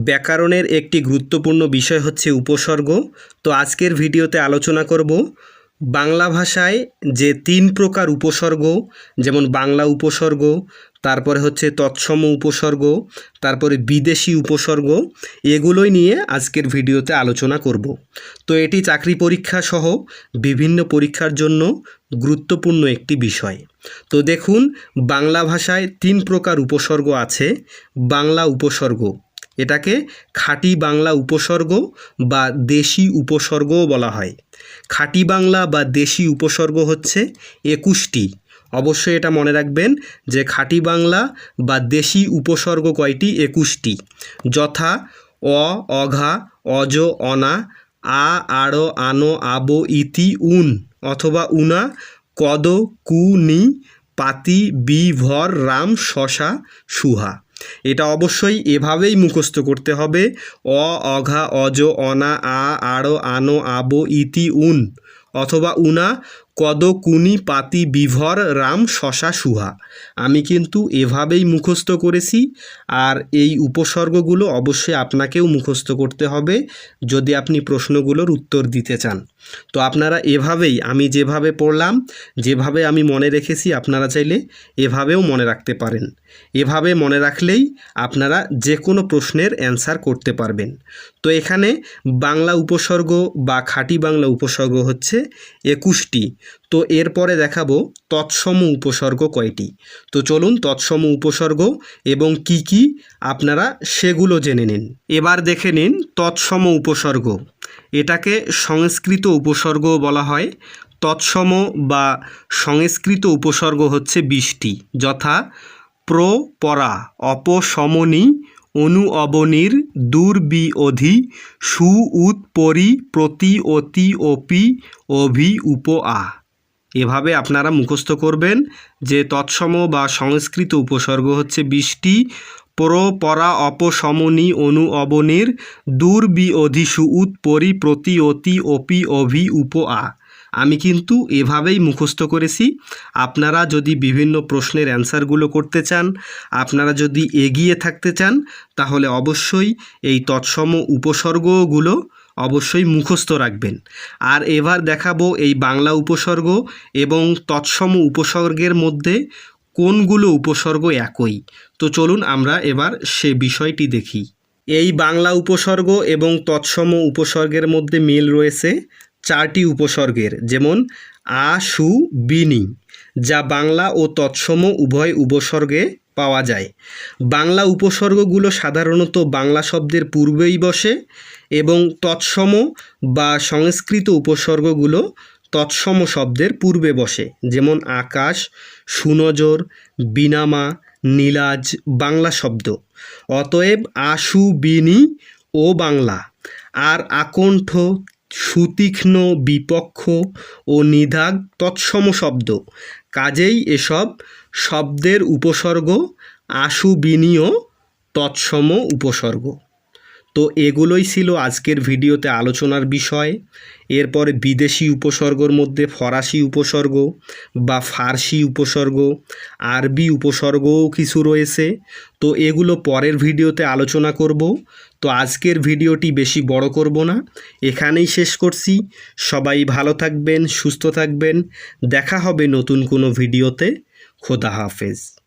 ব্যাকরণের একটি গুরুত্বপূর্ণ বিষয় হচ্ছে উপসর্গ। তো আজকের ভিডিওতে আলোচনা করব বাংলা ভাষায় যে তিন প্রকার উপসর্গ, যেমন বাংলা উপসর্গ, তারপরে হচ্ছে তৎসম উপসর্গ, তারপরে বিদেশি উপসর্গ, এগুলোই নিয়ে আজকের ভিডিওতে আলোচনা করব। তো এটি চাকরি পরীক্ষা সহ বিভিন্ন পরীক্ষার জন্য গুরুত্বপূর্ণ একটি বিষয়। তো দেখুন, বাংলা ভাষায় তিন প্রকার উপসর্গ আছে, বাংলা উপসর্গ। এটাকে খাঁটি বাংলা উপসর্গ বা দেশি উপসর্গও বলা হয়। খাঁটি বাংলা বা দেশি উপসর্গ হচ্ছে একুশটি। অবশ্যই এটা মনে রাখবেন যে খাঁটি বাংলা বা দেশি উপসর্গ কয়টি? একুশটি। যথা, অ, অঘা, অজ, অনা, আ, আড়, আনো, আবো, ইতি, উন অথবা উনা, কদ, কু, নি, পাতি, বি, ভর, রাম, শশা, সুহা। এটা অবশ্যই এভাবেই মুখস্থ করতে হবে। অ, অঘা, অজ, অনা, আ আরও আনো, আবো, ইতি, উন অথবা উনা কদ কুনি পাতি বিভর রাম শশা সুহা। আমি কিন্তু এভাবেই মুখস্থ করেছি, আর এই উপসর্গগুলো অবশ্যই আপনাকেও মুখস্থ করতে হবে যদি আপনি প্রশ্নগুলোর উত্তর দিতে চান। তো আপনারা এভাবেই আমি যেভাবে পড়লাম, যেভাবে আমি মনে রেখেছি আপনারা চাইলে এভাবেও মনে রাখতে পারেন। এভাবে মনে রাখলেই আপনারা যে কোনো প্রশ্নের অ্যান্সার করতে পারবেন। তো এখানে বাংলা উপসর্গ বা খাঁটি বাংলা উপসর্গ হচ্ছে একুশটি। তো এরপরে দেখাবো তৎসম উপসর্গ কয়টি। তো চলুন তৎসম উপসর্গ এবং কি কি আপনারা সেগুলো জেনে নিন। এবার দেখে নিন তৎসম উপসর্গ। এটাকে সংস্কৃত উপসর্গ বলা হয়। তৎসম বা সংস্কৃত উপসর্গ হচ্ছে বিশটি যথা প্র, পরা অপসমনি অনু, অবনির দুর্বি অধি, সু উৎপরি প্রতি, অতি, অপি, অভি, উপ, আ। এভাবে আপনারা মুখস্থ করবেন যে তৎসম বা সংস্কৃত উপসর্গ হচ্ছে বৃষ্টি, পর, পরা অপসমনি অনু, অবনির দুর্বি অধিসু উৎ, পরি, প্রতি, অতি, অপি, অভি, উপ, আ। আমি কিন্তু এভাবেই মুখস্থ করেছি। আপনারা যদি বিভিন্ন প্রশ্নের অ্যান্সারগুলো করতে চান, আপনারা যদি এগিয়ে থাকতে চান, তাহলে অবশ্যই এই তৎসম উপসর্গগুলো অবশ্যই মুখস্থ রাখবেন। আর এবার দেখাবো এই বাংলা উপসর্গ এবং তৎসম উপসর্গের মধ্যে কোনগুলো উপসর্গ একই। তো চলুন আমরা এবার সে বিষয়টি দেখি। এই বাংলা উপসর্গ এবং তৎসম উপসর্গের মধ্যে মিল রয়েছে চারটি উপসর্গের, যেমন আ, সু বিনি যা বাংলা ও তৎসম উভয় উপসর্গে পাওয়া যায়। বাংলা উপসর্গগুলো সাধারণত বাংলা শব্দের পূর্বেই বসে এবং তৎসম বা সংস্কৃত উপসর্গগুলো তৎসম শব্দের পূর্বে বসে, যেমন আকাশ, সুনজর, বিনামা, নীলাজ, বাংলা শব্দ। অতএব আশু বিনি ও বাংলা। আর আকণ্ঠ সুতীক্ষ্ণ বিপক্ষ ও নিধাগ তৎসম শব্দ। কাজেই এসব শব্দের উপসর্গ আশু বিনীয় তৎসম উপসর্গ। তো এগুলোই ছিল আজকের ভিডিওতে আলোচনার বিষয়। এরপর বিদেশি উপসর্গর মধ্যে ফরাসি উপসর্গ বা ফার্সি উপসর্গ, আরবি উপসর্গও কিছু রয়েছে। তো এগুলো পরের ভিডিওতে আলোচনা করব। তো আজকের ভিডিওটি বেশি বড় করব না। এখানেই শেষ করছি। সবাই ভালো থাকবেন, সুস্থ থাকবেন। দেখা হবে নতুন কোনো ভিডিওতে। খোদা হাফেজ।